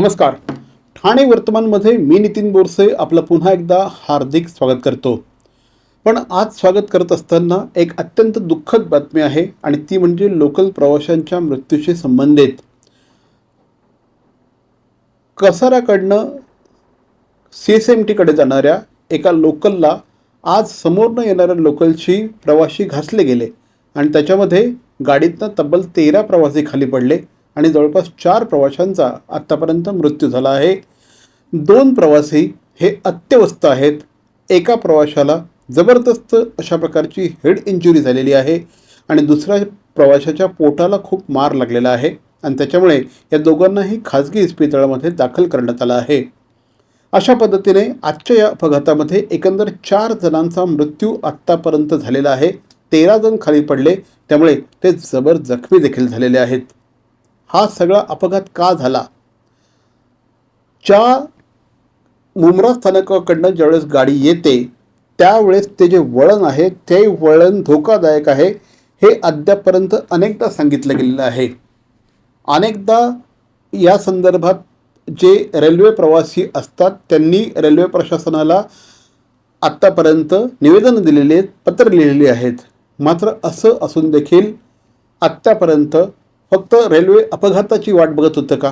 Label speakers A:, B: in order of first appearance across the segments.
A: नमस्कार. ठाणे वर्तमानमध्ये मी नितीन बोरसे आपलं पुन्हा एकदा हार्दिक स्वागत करतो. पण आज स्वागत करत असताना एक अत्यंत दुःखद बातमी आहे आणि ती म्हणजे लोकल प्रवाशांच्या मृत्यूशी संबंधित. कसाराकडनं सी एस एम टीकडे जाणाऱ्या एका लोकलला आज समोरनं येणाऱ्या लोकलशी प्रवासी घासले गेले आणि त्याच्यामध्ये गाडीतनं तब्बल तेरा प्रवासी खाली पडले. आणि जवळपास चार प्रवाशांचा आत्तापर्यंत मृत्यू झाला आहे. दोन प्रवासी हे अत्यवस्थ आहेत. एका प्रवाशाला जबरदस्त अशा प्रकारची हेड इंजुरी झालेली आहे आणि दुसऱ्या प्रवाशाच्या पोटाला खूप मार लागलेला आहे आणि त्याच्यामुळे या दोघांनाही खाजगी इस्पितळामध्ये दाखल करण्यात आलं आहे. अशा पद्धतीने आजच्या या अपघातामध्ये एकंदर चार जणांचा मृत्यू आत्तापर्यंत झालेला आहे. तेरा जण खाली पडले त्यामुळे ते जबर जखमी देखील झालेले आहेत. हा सगळा अपघात का झाला? च्या मुंब्रा स्थानकाकडनं ज्यावेळेस गाडी येते त्यावेळेस ते जे वळण आहे ते वळण धोकादायक आहे हे अद्यापपर्यंत अनेकदा सांगितलं गेलेलं आहे. अनेकदा या संदर्भात जे रेल्वे प्रवासी असतात त्यांनी रेल्वे प्रशासनाला आत्तापर्यंत निवेदन दिलेले पत्र लिहिलेली आहेत. मात्र असं असून देखील आत्तापर्यंत फक्त रेल्वे अपघाताची वाट बघत होतं का?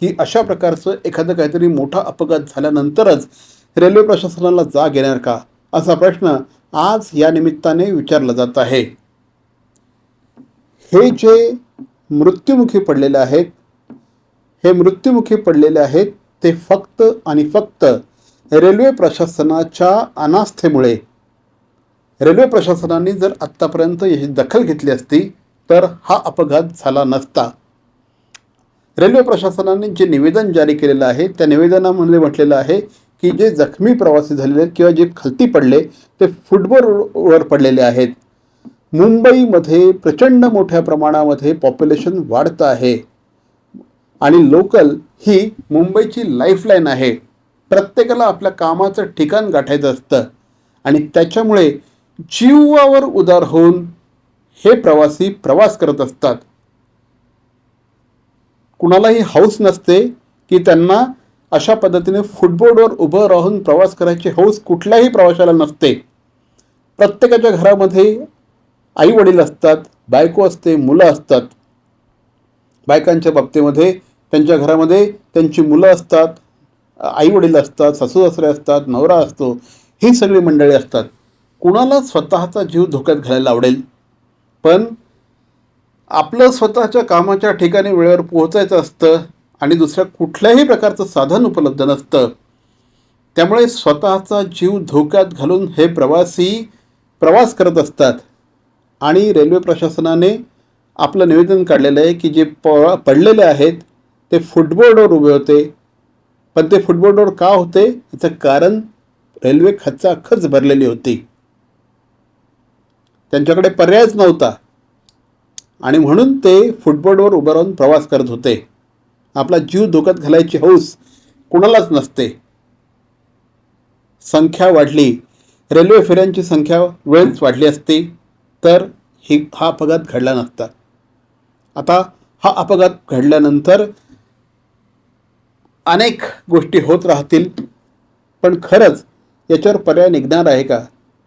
A: की अशा प्रकारचं एखादं काहीतरी मोठा अपघात झाल्यानंतरच रेल्वे प्रशासनाला जाग येणार का? असा प्रश्न आज या निमित्ताने विचारला जात आहे. हे जे मृत्युमुखी पडलेले आहेत हे मृत्युमुखी पडलेले आहेत ते फक्त आणि फक्त रेल्वे प्रशासनाच्या अनास्थेमुळे. रेल्वे प्रशासनाने जर आत्तापर्यंत याची दखल घेतली असती तर हा अपघात झाला नसता. रेल्वे प्रशासनाने जे निवेदन जारी केलेलं आहे त्या निवेदनामध्ये म्हटलेलं आहे की जे जखमी प्रवासी झालेले आहेत किंवा जे खालती पडले ते फुटबॉलवर पडलेले आहेत. मुंबईमध्ये प्रचंड मोठ्या प्रमाणामध्ये पॉप्युलेशन वाढतं आहे. आणि लोकल ही मुंबईची लाईफलाईन आहे. प्रत्येकाला आपल्या कामाचं ठिकाण गाठायचं असतं. आणि त्याच्यामुळे जीवावर उदार होऊन हे प्रवासी प्रवास करत असतात. कुणालाही हौस नसते की त्यांना अशा पद्धतीने फुटबोर्डवर उभं राहून प्रवास करायची हौस कुठल्याही प्रवाशाला नसते. प्रत्येकाच्या घरामध्ये आई वडील असतात बायको असते मुलं असतात. बायकांच्या बाबतीमध्ये त्यांच्या घरामध्ये त्यांची मुलं असतात आई वडील असतात सासू सासरे असतात नवरा असतो ही सगळी मंडळी असतात. कुणाला स्वतःचा जीव धोक्यात घालायला आवडेल? पण आपलं स्वतःच्या कामाच्या ठिकाणी वेळेवर पोहोचायचं असतं आणि दुसऱ्या कुठल्याही प्रकारचं साधन उपलब्ध नसतं. त्यामुळे स्वतःचा जीव धोक्यात घालून हे प्रवासी प्रवास करत असतात. आणि रेल्वे प्रशासनाने आपलं निवेदन काढलेलं आहे की जे प पडलेले आहेत ते फुटबॉलवर उभे होते. पण ते फुटबॉलवर का होते? याचं कारण रेल्वे खचाखच भरलेली होती. त्यांच्याकडे पर्यायच नव्हता. आणि म्हणून ते फुटबॉलवर उभं राहून प्रवास करत होते. आपला जीव धोक्यात घालायची हौस कुणालाच नसते. संख्या वाढली. रेल्वे फेऱ्यांची संख्या वेळच वाढली असती तर ही हा अपघात घडला नसता. आता हा अपघात घडल्यानंतर अनेक गोष्टी होत राहतील पण खरंच याच्यावर पर्याय निघणार आहे का?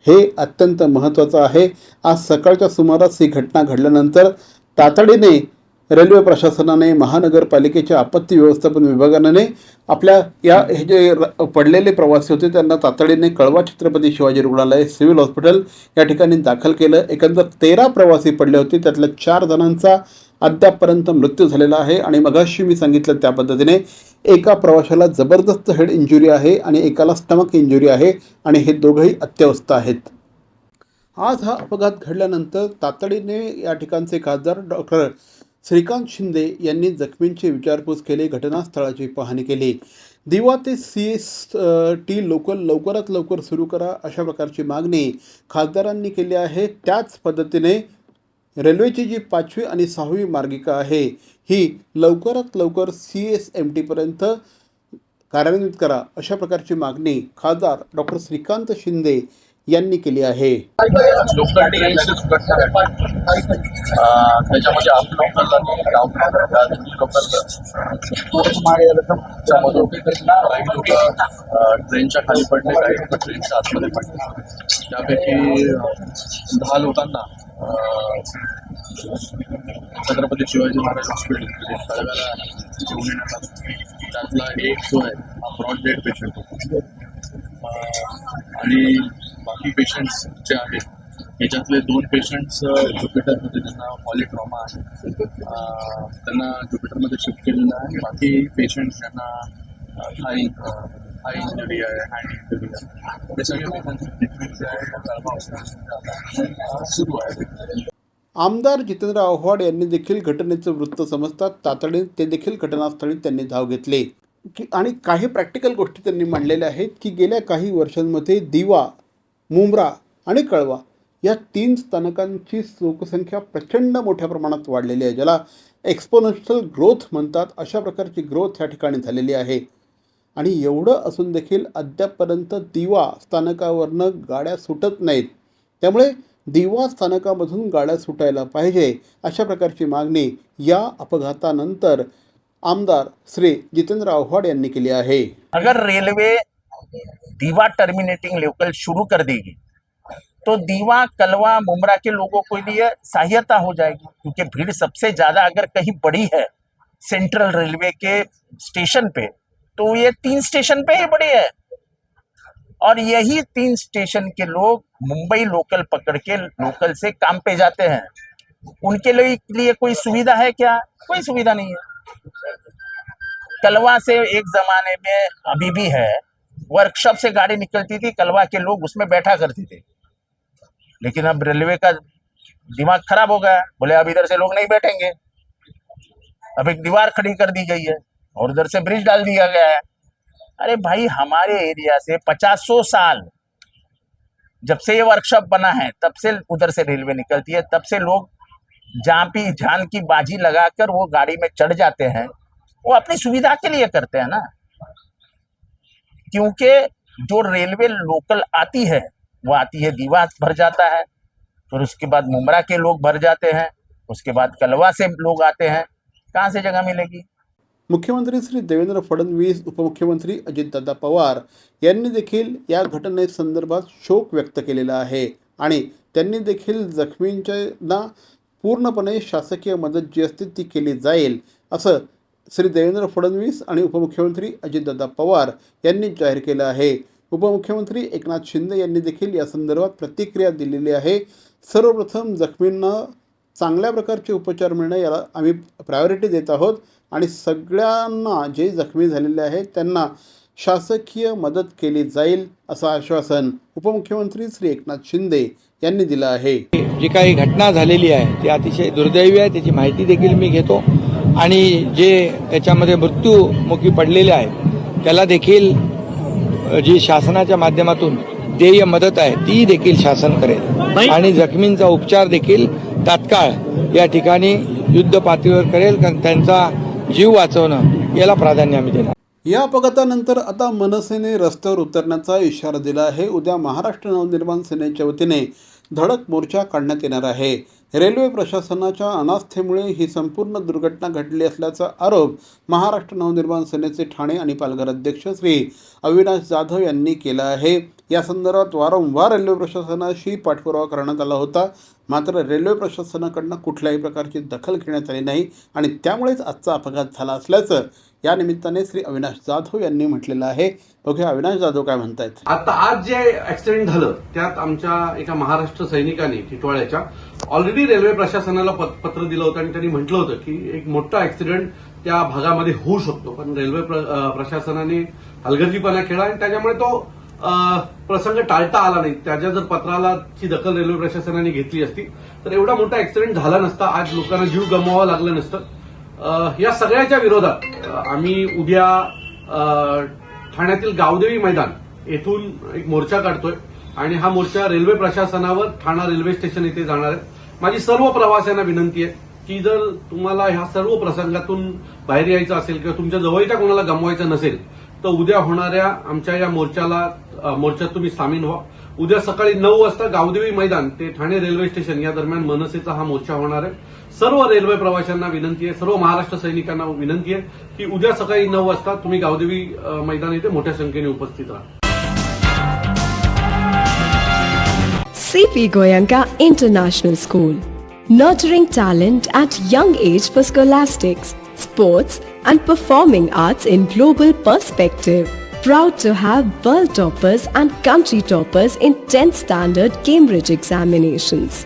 A: हे अत्यंत महत्त्वाचं आहे. आज सकाळच्या सुमारास ही घटना घडल्यानंतर तातडीने रेल्वे प्रशासनाने महानगरपालिकेच्या आपत्ती व्यवस्थापन विभागाने आपल्या या हे जे र- पडलेले प्रवासी होते त्यांना तातडीने कळवा छत्रपती शिवाजी रुग्णालय सिव्हिल हॉस्पिटल या ठिकाणी दाखल केलं. एकंदर तेरा प्रवासी पडले होते. त्यातल्या चार जणांचा अद्यापपर्यंत मृत्यू झालेला आहे. आणि मगाशी मी सांगितलं त्या पद्धतीने एका प्रवाशाला जबरदस्त हेड इंजुरी आहे आणि एकाला स्टमक इंजुरी आहे आणि हे दोघंही अत्यवस्थ आहेत. आज हा अपघात घडल्यानंतर तातडीने या ठिकाणचे खासदार डॉक्टर श्रीकांत शिंदे यांनी जखमींची विचारपूस केली घटनास्थळाची पाहणी केली. दिवा ते सी एस टी लोकल लवकरात लवकर सुरू करा अशा प्रकारची मागणी खासदारांनी केली आहे. त्याच पद्धतीने रेल्वेची जी पाचवी आणि सहावी मार्गिका आहे ही लवकरात लवकर सी एस एम टीपर्यंत कार्यान्वित करा अशा प्रकारची मागणी खासदार डॉक्टर श्रीकांत शिंदे यांनी केली आहे.
B: ट्रेनच्या खाली पडले काही ट्रेनच्या आतमध्ये पडले त्यापैकी दहा लोकांना छत्रपती शिवाजी महाराज हॉस्पिटल त्यातला एक जो आहे ब्रॉड डेड पेशंट आणि बाकी पेशंट्स जे आहेत याच्यातले दोन पेशंट्स ज्युपिटरमध्ये त्यांना पॉलिट्रॉमा आहे त्यांना ज्युपिटरमध्ये शिफ्ट केलेलं आहे. बाकी पेशंट्स ज्यांना हाय हाय इंजुरी आहे हँड इंजुरी आहे ते सगळे ट्रीटमेंट जे आहे सुरू आहे.
A: आमदार जितेंद्र आव्हाड यांनी देखील घटनेचं वृत्त समजतात. तातडीने ते देखील घटनास्थळी त्यांनी धाव घेतली. की आणि काही प्रॅक्टिकल गोष्टी त्यांनी मांडलेल्या आहेत की गेल्या काही वर्षांमध्ये दिवा मुंब्रा आणि कळवा या तीन स्थानकांची लोकसंख्या प्रचंड मोठ्या प्रमाणात वाढलेली आहे ज्याला एक्सपोनेन्शियल ग्रोथ म्हणतात. अशा प्रकारची ग्रोथ या ठिकाणी झालेली आहे. आणि एवढं असून देखील अद्यापपर्यंत दिवा स्थानकावरनं गाड्या सुटत नाहीत. त्यामुळे दिवा स्थानकामधून गाड्या सुटायला पाहिजे अशा प्रकारची मागणी या अपघातानंतर आमदार श्री जितेंद्र आव्हाड यांनी केली आहे.
C: अगर रेल्वे दीवा टर्मिनेटिंग लोकल शुरू कर देगी। तो दीवा, कलवा, मुमरा के लोगों के लिए सहायता हो जाएगी, क्योंकि भीड़ सबसे ज़्यादा अगर कहीं बड़ी है सेंट्रल रेलवे के स्टेशन पे तो ये तीन स्टेशन पे ही बड़ी है। और यही तीन स्टेशन के लोग मुंबई लोकल पकड़ के लोकल से काम पे जाते हैं। उनके लिए लिए कोई सुविधा है क्या? कोई सुविधा नहीं है। कलवा से एक जमाने में अभी भी है वर्कशॉप से गाड़ी निकलती थी, कलवा के लोग उसमें बैठा करते थे। लेकिन अब रेलवे का दिमाग खराब हो गया। बोले, अब इधर से लोग नहीं बैठेंगे। अब एक दीवार खड़ी कर दी गई है और उधर से ब्रिज डाल दिया गया है। अरे भाई, हमारे एरिया से पचासों साल जब से ये वर्कशॉप बना है, तब से उधर से रेलवे निकलती है। तब से लोग भी जान की बाजी लगाकर वो गाड़ी में चढ़ जाते हैं। वो अपनी सुविधा के लिए करते हैं ना। क्योंकि जो रेलवे लोकल आती है, वो आती है दीवा भर जाता है, फिर उसके बाद मुमरा के लोग भर जाते हैं, उसके बाद कलवा से लोग आते हैं, कहाँ से जगह मिलेगी?
A: मुख्यमंत्री श्री देवेंद्र फडणवीस, उपमुख्यमंत्री अजितदादा पवार यांनी देखील या घटनेसंदर्भात शोक व्यक्त केलेला आहे आणि त्यांनी देखील जखमींच्यांना पूर्णपणे शासकीय मदत जी असते ती केली जाईल, असं श्री देवेंद्र फडणवीस आणि उपमुख्यमंत्री अजितदादा पवार यांनी जाहीर केलं आहे. उपमुख्यमंत्री एकनाथ शिंदे यांनी देखील या संदर्भात प्रतिक्रिया दिलेली आहे. सर्वप्रथम जखमींना चांगल्या प्रकारचे उपचार मिळणं याला आम्ही प्रायोरिटी देत आहोत आणि सगळ्यांना जे जखमी झालेले आहेत त्यांना शासकीय मदत केली जाईल असं आश्वासन उपमुख्यमंत्री श्री एकनाथ शिंदे यांनी दिलं आहे.
D: जी काही घटना झालेली आहे ती अतिशय दुर्दैवी आहे त्याची माहिती देखील मी घेतो. आणि जे त्याच्यामध्ये मृत्यूमुखी पडलेले आहेत त्याला देखील जी शासनाच्या माध्यमातून देय मदत आहे ती देखील शासन करेल. आणि जखमींचा उपचार देखील तात्काळ या ठिकाणी युद्ध पातळीवर करेल कारण त्यांचा जीव वाचवणं याला प्राधान्य आम्ही देणार.
A: या अपघातानंतर आता मनसेने रस्त्यावर उतरण्याचा इशारा दिला आहे. उद्या महाराष्ट्र नवनिर्माण सेनेच्या वतीने धडक मोर्चा काढण्यात येणार आहे. रेल्वे प्रशासनाच्या अनास्थेमुळे ही संपूर्ण दुर्घटना घडली असल्याचा आरोप महाराष्ट्र नवनिर्माण सेनेचे ठाणे आणि पालघर अध्यक्ष श्री अविनाश जाधव यांनी केला आहे. या संदर्भात वारंवार रेल्वे प्रशासनाशी पाठपुरावा करण्यात आला होता. मात्र रेल्वे प्रशासनाकडनं कुठल्याही प्रकारची दखल घेण्यात आली नाही आणि त्यामुळेच आजचा अपघात झाला असल्याचं या निमित्ताने श्री अविनाश जाधव यांनी म्हटलेलं आहे. बघूया अविनाश जाधव काय म्हणतायत.
E: आता आज जे ऍक्सिडेंट झालं त्यात आमच्या एका महाराष्ट्र सैनिकाने टिटवाळ्याच्या ऑलरेडी रेल्वे प्रशासनाला पत्र दिलं होतं आणि त्यांनी म्हटलं होतं की एक मोठा ऍक्सिडेंट त्या भागामध्ये होऊ शकतो. पण रेल्वे प्रशासनाने हलगर्जीपणा केला आणि त्याच्यामुळे तो प्रसंग टाळता आला नाही. त्याच्या जर पत्राला ची दखल रेल्वे प्रशासनाने घेतली असती तर एवढा मोठा ऍक्सिडेंट झाला नसता. आज लोकांना जीव गमवावा लागलं नसतं. या सगळ्याच्या विरोधात आम्ही उद्या ठाण्यातील गावदेवी मैदान येथून एक मोर्चा काढतोय आणि हा मोर्चा रेल्वे प्रशासनावर ठाणा रेल्वे स्टेशन येथे जाणार आहे. माझी सर्व प्रवाशांना विनंती आहे की जर तुम्हाला ह्या सर्व प्रसंगातून बाहेर यायचं असेल किंवा तुमच्या जवळच्या कोणाला गमवायचं नसेल तर उद्या होणाऱ्या आमच्या या मोर्चाला मोर्चात तुम्ही सामील व्हा. उद्या सकाळी नऊ वाजता गावदेवी मैदान ते ठाणे रेल्वे स्टेशन या दरम्यान मनसेचा हा मोर्चा होणार आहे. सर्व रेल्वे प्रवाशांना विनंती आहे सर्व महाराष्ट्र सैनिकांना विनंती आहे की उद्या सकाळी नऊ वाजता तुम्ही गावदेवी मैदान इथे मोठ्या संख्येने उपस्थित राहा.
F: CP Goenka international school nurturing talent at young age for scholastics sports and performing arts in global perspective proud to have world toppers and country toppers in tenth standard Cambridge examinations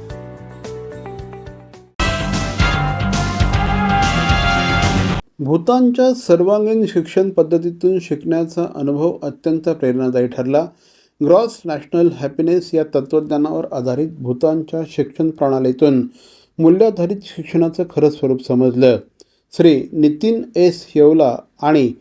A: भूतानच्या सर्वांगीण शिक्षण पद्धतीतून शिकण्याचा अनुभव अत्यंत प्रेरणादायी ठरला. Gross national happiness या तत्त्वज्ञानावर आधारित भूतानच्या शिक्षण प्रणालीतून मूल्याधारित शिक्षणाचं खरं स्वरूप समजलं. श्री नितीन एस येवला आणि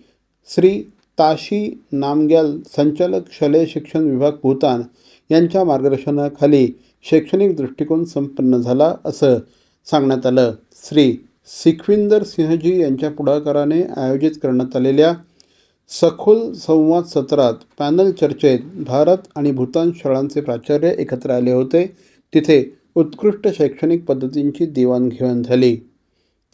A: श्री ताशी नामग्याल संचालक शालेय शिक्षण विभाग भूतान यांच्या मार्गदर्शनाखाली शैक्षणिक दृष्टिकोन संपन्न झाला असं सांगण्यात आलं. श्री सिखविंदर सिंहजी यांच्या पुढाकाराने आयोजित करण्यात आलेल्या सखोल संवाद सत्रात पॅनल चर्चेत भारत आणि भूतान शाळांचे प्राचार्य एकत्र आले होते. तिथे उत्कृष्ट शैक्षणिक पद्धतींची देवाणघेवाण झाली.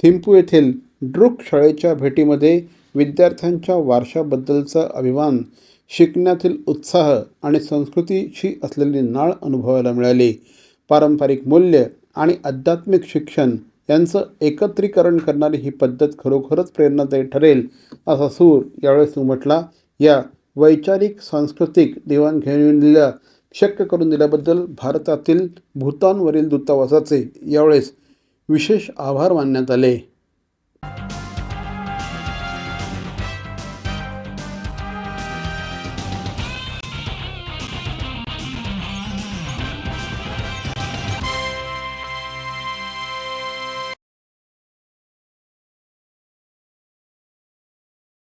A: थिंपू येथील ड्रुक शाळेच्या भेटीमध्ये विद्यार्थ्यांच्या वारशाबद्दलचा अभिमान शिकण्यातील उत्साह आणि संस्कृतीशी असलेली नाळ अनुभवायला मिळाली. पारंपरिक मूल्य आणि आध्यात्मिक शिक्षण यांचं एकत्रीकरण करणारी ही पद्धत खरोखरच प्रेरणादायी ठरेल असा सूर यावेळेस उमटला या वैचारिक सांस्कृतिक देवाणघेवाणीला शक्य करून दिल्याबद्दल भारतातील भूतानवरील दूतावासाचे यावेळेस विशेष आभार मानण्यात आले.